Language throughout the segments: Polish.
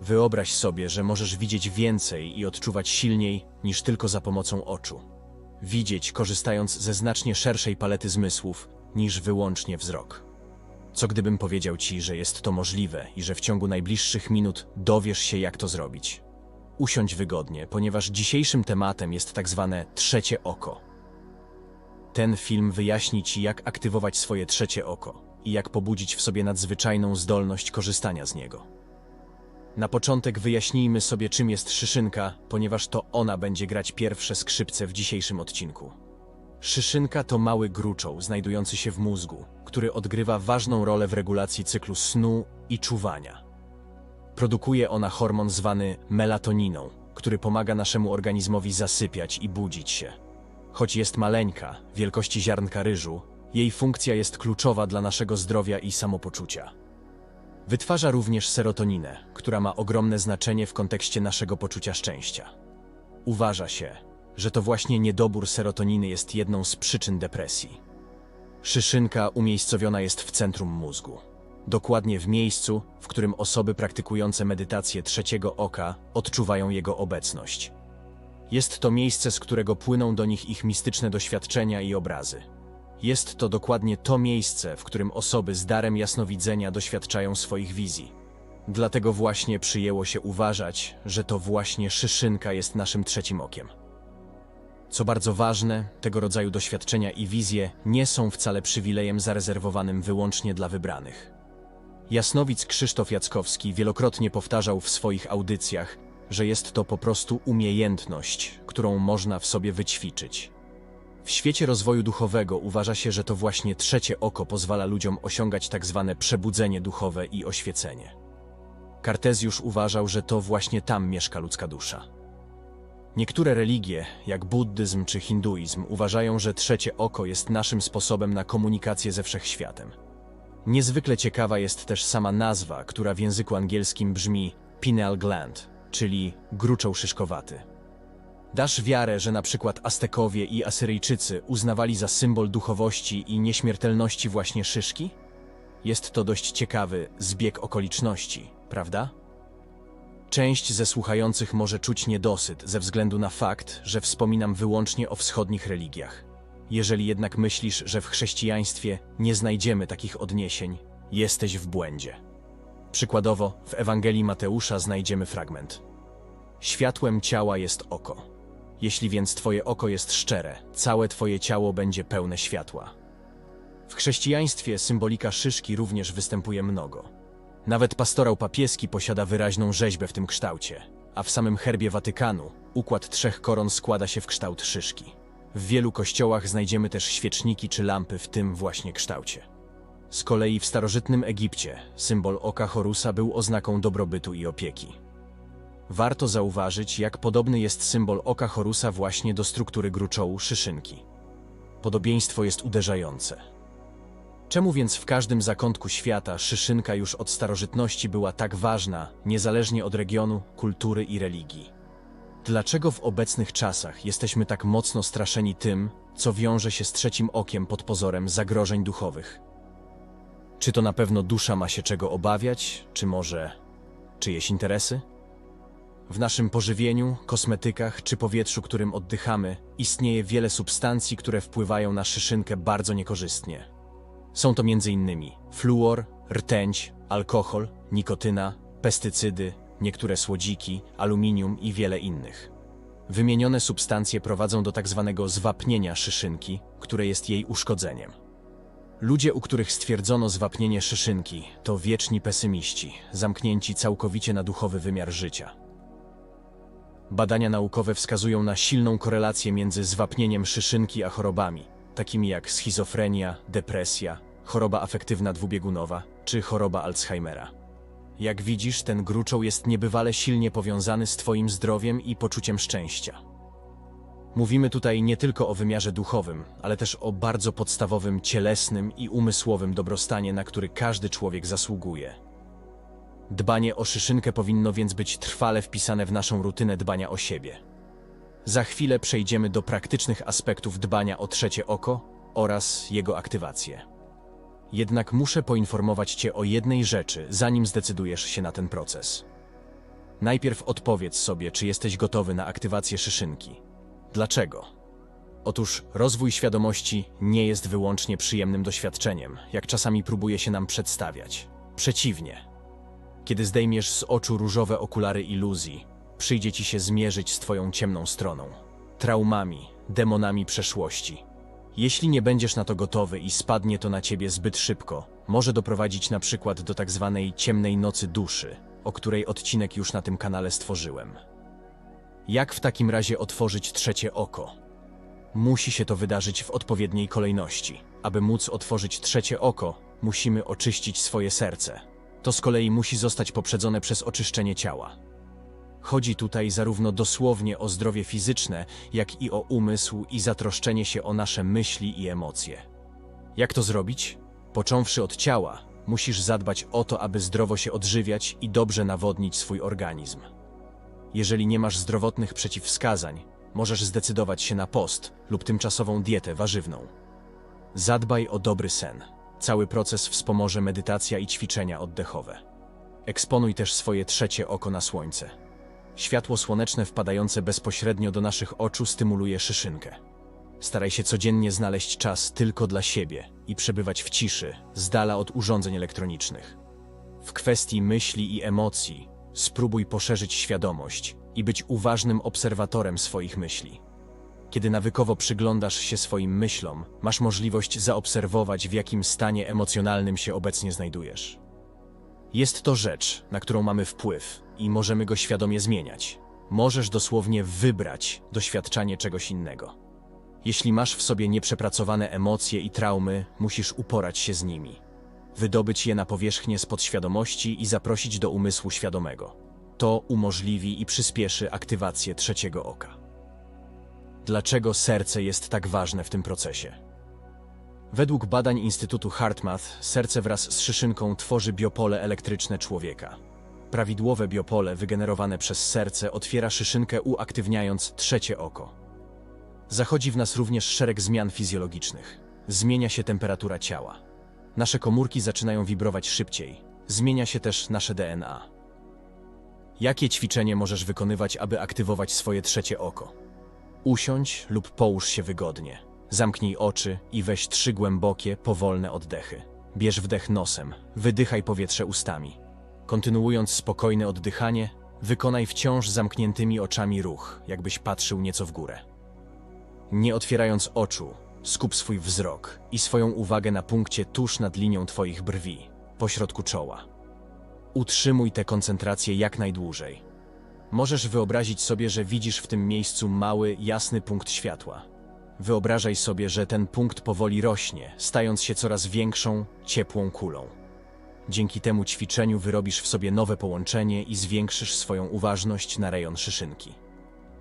Wyobraź sobie, że możesz widzieć więcej i odczuwać silniej niż tylko za pomocą oczu. Widzieć, korzystając ze znacznie szerszej palety zmysłów niż wyłącznie wzrok. Co gdybym powiedział ci, że jest to możliwe i że w ciągu najbliższych minut dowiesz się, jak to zrobić? Usiądź wygodnie, ponieważ dzisiejszym tematem jest tak zwane trzecie oko. Ten film wyjaśni ci, jak aktywować swoje trzecie oko i jak pobudzić w sobie nadzwyczajną zdolność korzystania z niego. Na początek wyjaśnijmy sobie, czym jest szyszynka, ponieważ to ona będzie grać pierwsze skrzypce w dzisiejszym odcinku. Szyszynka to mały gruczoł znajdujący się w mózgu, który odgrywa ważną rolę w regulacji cyklu snu i czuwania. Produkuje ona hormon zwany melatoniną, który pomaga naszemu organizmowi zasypiać i budzić się. Choć jest maleńka, wielkości ziarnka ryżu, jej funkcja jest kluczowa dla naszego zdrowia i samopoczucia. Wytwarza również serotoninę, która ma ogromne znaczenie w kontekście naszego poczucia szczęścia. Uważa się, że to właśnie niedobór serotoniny jest jedną z przyczyn depresji. Szyszynka umiejscowiona jest w centrum mózgu. Dokładnie w miejscu, w którym osoby praktykujące medytację trzeciego oka odczuwają jego obecność. Jest to miejsce, z którego płyną do nich ich mistyczne doświadczenia i obrazy. Jest to dokładnie to miejsce, w którym osoby z darem jasnowidzenia doświadczają swoich wizji. Dlatego właśnie przyjęło się uważać, że to właśnie szyszynka jest naszym trzecim okiem. Co bardzo ważne, tego rodzaju doświadczenia i wizje nie są wcale przywilejem zarezerwowanym wyłącznie dla wybranych. Jasnowic Krzysztof Jackowski wielokrotnie powtarzał w swoich audycjach, że jest to po prostu umiejętność, którą można w sobie wyćwiczyć. W świecie rozwoju duchowego uważa się, że to właśnie trzecie oko pozwala ludziom osiągać tak zwane przebudzenie duchowe i oświecenie. Kartezjusz uważał, że to właśnie tam mieszka ludzka dusza. Niektóre religie, jak buddyzm czy hinduizm, uważają, że trzecie oko jest naszym sposobem na komunikację ze wszechświatem. Niezwykle ciekawa jest też sama nazwa, która w języku angielskim brzmi pineal gland, czyli gruczoł szyszkowaty. Dasz wiarę, że na przykład Aztekowie i Asyryjczycy uznawali za symbol duchowości i nieśmiertelności właśnie szyszki? Jest to dość ciekawy zbieg okoliczności, prawda? Część ze słuchających może czuć niedosyt ze względu na fakt, że wspominam wyłącznie o wschodnich religiach. Jeżeli jednak myślisz, że w chrześcijaństwie nie znajdziemy takich odniesień, jesteś w błędzie. Przykładowo, w Ewangelii Mateusza znajdziemy fragment. Światłem ciała jest oko. Jeśli więc twoje oko jest szczere, całe twoje ciało będzie pełne światła. W chrześcijaństwie symbolika szyszki również występuje mnogo. Nawet pastorał papieski posiada wyraźną rzeźbę w tym kształcie, a w samym herbie Watykanu układ trzech koron składa się w kształt szyszki. W wielu kościołach znajdziemy też świeczniki czy lampy w tym właśnie kształcie. Z kolei w starożytnym Egipcie symbol oka Horusa był oznaką dobrobytu i opieki. Warto zauważyć, jak podobny jest symbol oka Horusa właśnie do struktury gruczołu szyszynki. Podobieństwo jest uderzające. Czemu więc w każdym zakątku świata szyszynka już od starożytności była tak ważna, niezależnie od regionu, kultury i religii? Dlaczego w obecnych czasach jesteśmy tak mocno straszeni tym, co wiąże się z trzecim okiem pod pozorem zagrożeń duchowych? Czy to na pewno dusza ma się czego obawiać, czy może czyjeś interesy? W naszym pożywieniu, kosmetykach czy powietrzu, którym oddychamy, istnieje wiele substancji, które wpływają na szyszynkę bardzo niekorzystnie. Są to m.in. fluor, rtęć, alkohol, nikotyna, pestycydy, niektóre słodziki, aluminium i wiele innych. Wymienione substancje prowadzą do tzw. zwapnienia szyszynki, które jest jej uszkodzeniem. Ludzie, u których stwierdzono zwapnienie szyszynki, to wieczni pesymiści, zamknięci całkowicie na duchowy wymiar życia. Badania naukowe wskazują na silną korelację między zwapnieniem szyszynki a chorobami, takimi jak schizofrenia, depresja, choroba afektywna dwubiegunowa czy choroba Alzheimera. Jak widzisz, ten gruczoł jest niebywale silnie powiązany z Twoim zdrowiem i poczuciem szczęścia. Mówimy tutaj nie tylko o wymiarze duchowym, ale też o bardzo podstawowym cielesnym i umysłowym dobrostanie, na który każdy człowiek zasługuje. Dbanie o szyszynkę powinno więc być trwale wpisane w naszą rutynę dbania o siebie. Za chwilę przejdziemy do praktycznych aspektów dbania o trzecie oko oraz jego aktywację. Jednak muszę poinformować Cię o jednej rzeczy, zanim zdecydujesz się na ten proces. Najpierw odpowiedz sobie, czy jesteś gotowy na aktywację szyszynki. Dlaczego? Otóż rozwój świadomości nie jest wyłącznie przyjemnym doświadczeniem, jak czasami próbuje się nam przedstawiać. Przeciwnie. Kiedy zdejmiesz z oczu różowe okulary iluzji, przyjdzie ci się zmierzyć z twoją ciemną stroną, traumami, demonami przeszłości. Jeśli nie będziesz na to gotowy i spadnie to na ciebie zbyt szybko, może doprowadzić na przykład do tak zwanej ciemnej nocy duszy, o której odcinek już na tym kanale stworzyłem. Jak w takim razie otworzyć trzecie oko? Musi się to wydarzyć w odpowiedniej kolejności. Aby móc otworzyć trzecie oko, musimy oczyścić swoje serce. To z kolei musi zostać poprzedzone przez oczyszczenie ciała. Chodzi tutaj zarówno dosłownie o zdrowie fizyczne, jak i o umysł i zatroszczenie się o nasze myśli i emocje. Jak to zrobić? Począwszy od ciała, musisz zadbać o to, aby zdrowo się odżywiać i dobrze nawodnić swój organizm. Jeżeli nie masz zdrowotnych przeciwwskazań, możesz zdecydować się na post lub tymczasową dietę warzywną. Zadbaj o dobry sen. Cały proces wspomoże medytacja i ćwiczenia oddechowe. Eksponuj też swoje trzecie oko na słońce. Światło słoneczne wpadające bezpośrednio do naszych oczu stymuluje szyszynkę. Staraj się codziennie znaleźć czas tylko dla siebie i przebywać w ciszy, z dala od urządzeń elektronicznych. W kwestii myśli i emocji spróbuj poszerzyć świadomość i być uważnym obserwatorem swoich myśli. Kiedy nawykowo przyglądasz się swoim myślom, masz możliwość zaobserwować, w jakim stanie emocjonalnym się obecnie znajdujesz. Jest to rzecz, na którą mamy wpływ i możemy go świadomie zmieniać. Możesz dosłownie wybrać doświadczanie czegoś innego. Jeśli masz w sobie nieprzepracowane emocje i traumy, musisz uporać się z nimi. Wydobyć je na powierzchnię z podświadomości i zaprosić do umysłu świadomego. To umożliwi i przyspieszy aktywację trzeciego oka. Dlaczego serce jest tak ważne w tym procesie? Według badań Instytutu HeartMath, serce wraz z szyszynką tworzy biopole elektryczne człowieka. Prawidłowe biopole wygenerowane przez serce otwiera szyszynkę uaktywniając trzecie oko. Zachodzi w nas również szereg zmian fizjologicznych. Zmienia się temperatura ciała. Nasze komórki zaczynają wibrować szybciej. Zmienia się też nasze DNA. Jakie ćwiczenie możesz wykonywać, aby aktywować swoje trzecie oko? Usiądź lub połóż się wygodnie. Zamknij oczy i weź trzy głębokie, powolne oddechy. Bierz wdech nosem, wydychaj powietrze ustami. Kontynuując spokojne oddychanie, wykonaj wciąż zamkniętymi oczami ruch, jakbyś patrzył nieco w górę. Nie otwierając oczu, skup swój wzrok i swoją uwagę na punkcie tuż nad linią Twoich brwi, pośrodku czoła. Utrzymuj tę koncentrację jak najdłużej. Możesz wyobrazić sobie, że widzisz w tym miejscu mały, jasny punkt światła. Wyobrażaj sobie, że ten punkt powoli rośnie, stając się coraz większą, ciepłą kulą. Dzięki temu ćwiczeniu wyrobisz w sobie nowe połączenie i zwiększysz swoją uważność na rejon szyszynki.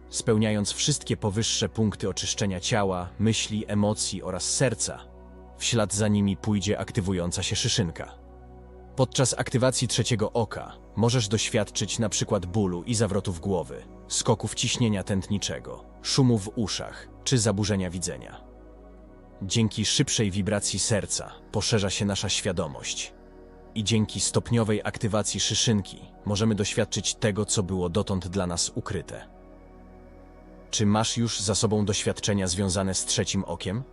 Spełniając wszystkie powyższe punkty oczyszczenia ciała, myśli, emocji oraz serca, w ślad za nimi pójdzie aktywująca się szyszynka. Podczas aktywacji trzeciego oka możesz doświadczyć przykład bólu i zawrotów głowy, skoków ciśnienia tętniczego, szumu w uszach czy zaburzenia widzenia. Dzięki szybszej wibracji serca poszerza się nasza świadomość. I dzięki stopniowej aktywacji szyszynki możemy doświadczyć tego, co było dotąd dla nas ukryte. Czy masz już za sobą doświadczenia związane z trzecim okiem?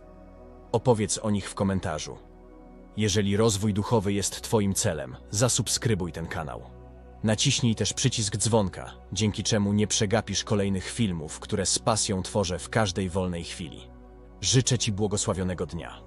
Opowiedz o nich w komentarzu. Jeżeli rozwój duchowy jest Twoim celem, zasubskrybuj ten kanał. Naciśnij też przycisk dzwonka, dzięki czemu nie przegapisz kolejnych filmów, które z pasją tworzę w każdej wolnej chwili. Życzę Ci błogosławionego dnia.